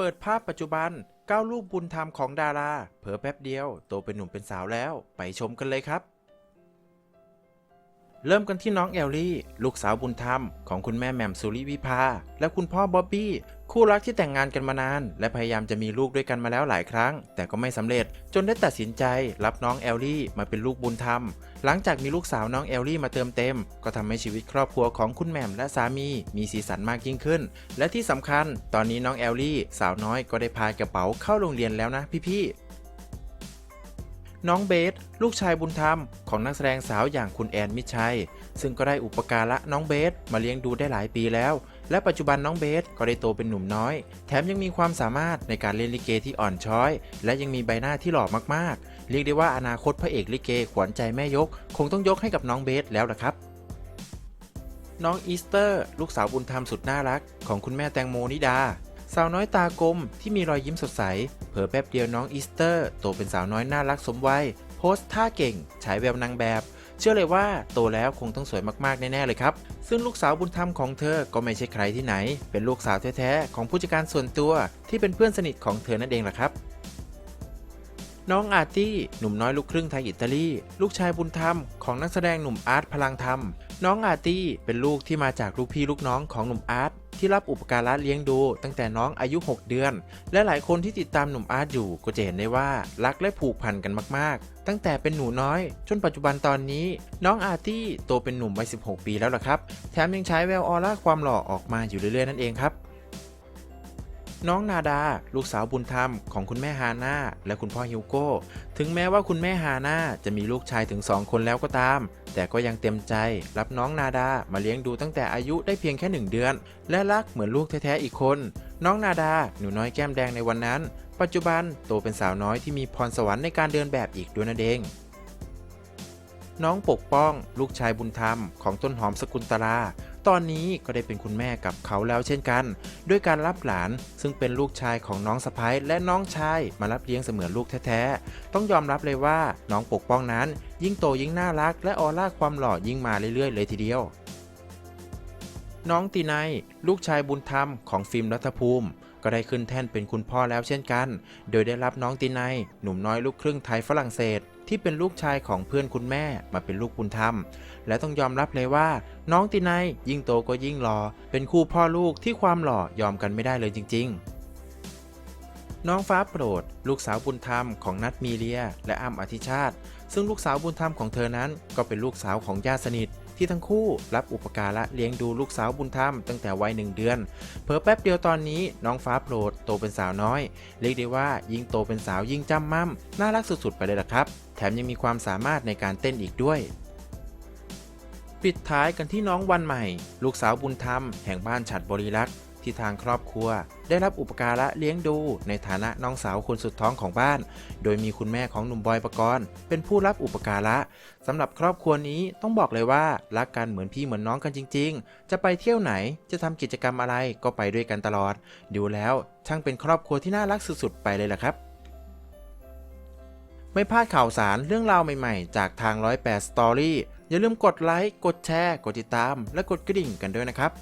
เปิดภาพปัจจุบันก้าวลูกบุญธรรมของดารา เผลอแป๊บเดียวโตเป็นหนุ่มเป็นสาวแล้ว ไปชมกันเลยครับ เริ่มกันที่น้องแอลลี่ ลูกสาวบุญธรรมของคุณแม่แหม่มสุริวิภา และคุณพ่อบ๊อบบี้ คู่รักที่แต่งงานกันมานาน และพยายามจะมีลูกด้วยกันมาแล้วหลายครั้ง แต่ก็ไม่สำเร็จ จนได้ตัดสินใจรับน้องแอลลี่มาเป็นลูกบุญธรรม หลังจากมีลูกสาวน้องแอลลี่มาเติมเต็ม ก็ทำให้ชีวิตครอบครัวของคุณแหม่มและสามี มีสีสันมากยิ่งขึ้น และที่สำคัญ ตอนนี้น้องแอลลี่ สาวน้อยก็ได้พายกระเป๋าเข้าโรงเรียนแล้วนะพี่ๆ น้องเบส ลูกชายบุญธรรม ของนักแสดงสาวอย่างคุณแอนมิชัย ซึ่งก็ได้อุปการะน้องเบสมาเลี้ยงดูได้หลายปีแล้ว และปัจจุบันน้องเบสก็ได้โตเป็นหนุ่มน้อย แถมยังมีความสามารถในการเล่นลิเกที่อ่อนช้อย และยังมีใบหน้าที่หล่อมากๆ เรียกได้ว่าอนาคตพระเอกลิเกขวัญใจแม่ยก คงต้องยกให้กับน้องเบสแล้วล่ะครับน้องอีสเตอร์ ลูกสาวบุญธรรมสุดน่ารัก ของคุณแม่แตงโมนิดา สาวน้อยตากลมที่มีรอยยิ้มสดใส เผอแป๊บเดียวน้องอีสเตอร์โตเป็นสาวน้อยน่ารักสมวัย โพสท่าเก่ง ฉายแววนางแบบ เชื่อเลยว่าโตแล้วคงต้องสวยมากๆ แน่ ๆ เลยครับ ซึ่งลูกสาวบุญธรรมของเธอก็ไม่ใช่ใครที่ไหน เป็นลูกสาวแท้ ๆ ของผู้จัดการส่วนตัวที่เป็นเพื่อนสนิทของเธอนั่นเองล่ะครับ น้องอาร์ตี้ หนุ่มน้อยลูกครึ่งไทยอิตาลี ลูกชายบุญธรรมของนักแสดงหนุ่มอาร์ตพลังธรรม น้องอาร์ตี้เป็นลูกที่มาจากลูกพี่ลูกน้องของหนุ่มอาร์ตที่รับอุปการะเลี้ยงดูตั้งแต่น้องอายุ 6 เดือน และหลายคนที่ติดตามหนุ่มอาร์ตอยู่ก็จะเห็นได้ว่ารักและผูกพันกันมาก ๆ ตั้งแต่เป็นหนูน้อย จนปัจจุบันตอนนี้ น้องอาร์ตี้โตเป็นหนุ่มวัย 16 ปีแล้วล่ะครับ แถมยังใช้แววออร่าความหล่อออกมาอยู่เรื่อย ๆ นั่นเองครับ น้องนาดา ลูกสาวบุญธรรมของคุณแม่ฮาน่าและคุณพ่อฮิวโก้ ถึงแม้ว่าคุณแม่ฮาน่าจะมีลูกชายถึง 2 คนแล้วก็ตาม แต่ก็ยังเต็มใจรับน้องนาดามาเลี้ยงดูตั้งแต่อายุได้เพียงแค่ 1 เดือน และรักเหมือนลูกแท้ๆอีกคน น้องนาดา หนูน้อยแก้มแดงในวันนั้น ปัจจุบันโตเป็นสาวน้อยที่มีพรสวรรค์ในการเดินแบบอีกด้วยนั่นเองน้องปกป้อง ลูกชายบุญธรรมของต้นหอมสกุลตลา ตอนนี้ก็ได้เป็นคุณแม่กับเขาแล้วเช่นกัน ด้วยการรับหลานซึ่งเป็นลูกชายของน้องสะพ้ยและน้องชายมารับเลี้ยงเสมือนลูกแท้ๆ ต้องยอมรับเลยว่าน้องปกป้องนั้น ยิ่งโตยิ่งน่ารัก และออร่าความหล่อยิ่งมาเรื่อยๆ เลยทีเดียว น้องตีไนลูกชายบุญธรรมของฟิล์มรัฐภูมิ ก็ได้ขึ้นแท่นเป็นคุณพ่อแล้วเช่นกัน โดยได้รับน้องตีไนหนุ่มน้อยลูกครึ่งไทยฝรั่งเศส ที่เป็นลูกชายของเพื่อนคุณแม่มาเป็นลูกบุญธรรม และต้องยอมรับเลยว่า น้องตีไนยิ่งโตก็ยิ่งหล่อเป็นคู่พ่อลูกที่ความหล่อยอมกันไม่ได้เลยจริง ๆ น้องฟ้าโปรด ลูกสาวบุญธรรมของนัทมีเลีย และอ้ำอธิชาติ ซึ่งลูกสาวบุญธรรมของเธอนั้นก็เป็นลูกสาวของญาติสนิทที่ทั้งคู่รับอุปการะเลี้ยงดูลูกสาวบุญธรรมตั้งแต่วัยหนึ่งเดือน เพิ่แป๊บเดียวตอนนี้น้องฟ้าโปรดโตเป็นสาวน้อย เรียกได้ว่ายิ่งโตเป็นสาวยิ่งจำมั่มน่ารักสุดๆไปเลยล่ะครับ แถมยังมีความสามารถในการเต้นอีกด้วยปิดท้ายกันที่น้องวันใหม่ ลูกสาวบุญธรรมแห่งบ้านฉัดบริรักษ์ ที่ทางครอบครัว ได้รับอุปการะเลี้ยงดู ในฐานะน้องสาวคนสุดท้องของบ้าน โดยมีคุณแม่ของหนุ่มบอยปกรณ์เป็นผู้รับอุปการะสำหรับครอบครัวนี้ต้องบอกเลยว่ารักกันเหมือนพี่เหมือนน้องกันจริง ๆ จะไปเที่ยวไหนจะทำกิจกรรมอะไรก็ไปด้วยกันตลอด ดูแล้วช่างเป็นครอบครัวที่น่ารักสุดๆไปเลยล่ะครับไม่พลาดข่าวสารเรื่องราวใหม่ๆ จากทาง 108 Story อย่าลืมกดไลค์ กดแชร์ กดติดตาม และกดกระดิ่งกันด้วยนะครับ